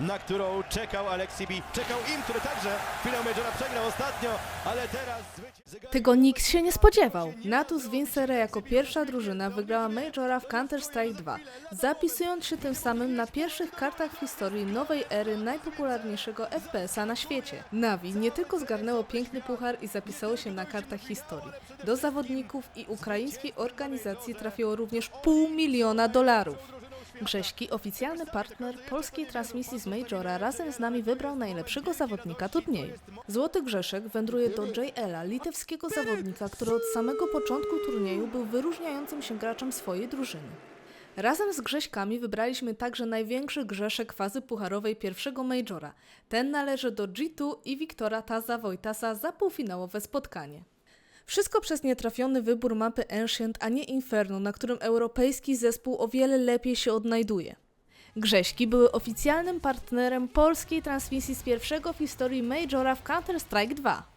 na którą czekał Alexi B. Czekał im, który także chwilę Majora przegrał ostatnio, ale teraz Tego nikt się nie spodziewał. Natus Vincere jako pierwsza drużyna wygrała Majora w Counter-Strike 2, zapisując się tym samym na pierwszych kartach w historii nowej ery najpopularniejszego FPS-a na świecie. Navi nie tylko zgarnęło piękny puchar i zapisało się na kartach historii. Do zawodników i ukraińskiej organizacji trafiło również pół miliona dolarów. Grześki, oficjalny partner polskiej transmisji z Majora, razem z nami wybrał najlepszego zawodnika turnieju. Złoty Grzeszek wędruje do JL-a, litewskiego zawodnika, który od samego początku turnieju był wyróżniającym się graczem swojej drużyny. Razem z Grześkami wybraliśmy także największy grzeszek fazy pucharowej pierwszego Majora. Ten należy do G2 i Wiktora Taza Wojtasa za półfinałowe spotkanie. Wszystko przez nietrafiony wybór mapy Ancient, a nie Inferno, na którym europejski zespół o wiele lepiej się odnajduje. Grześki były oficjalnym partnerem polskiej transmisji z pierwszego w historii Majora w Counter-Strike 2.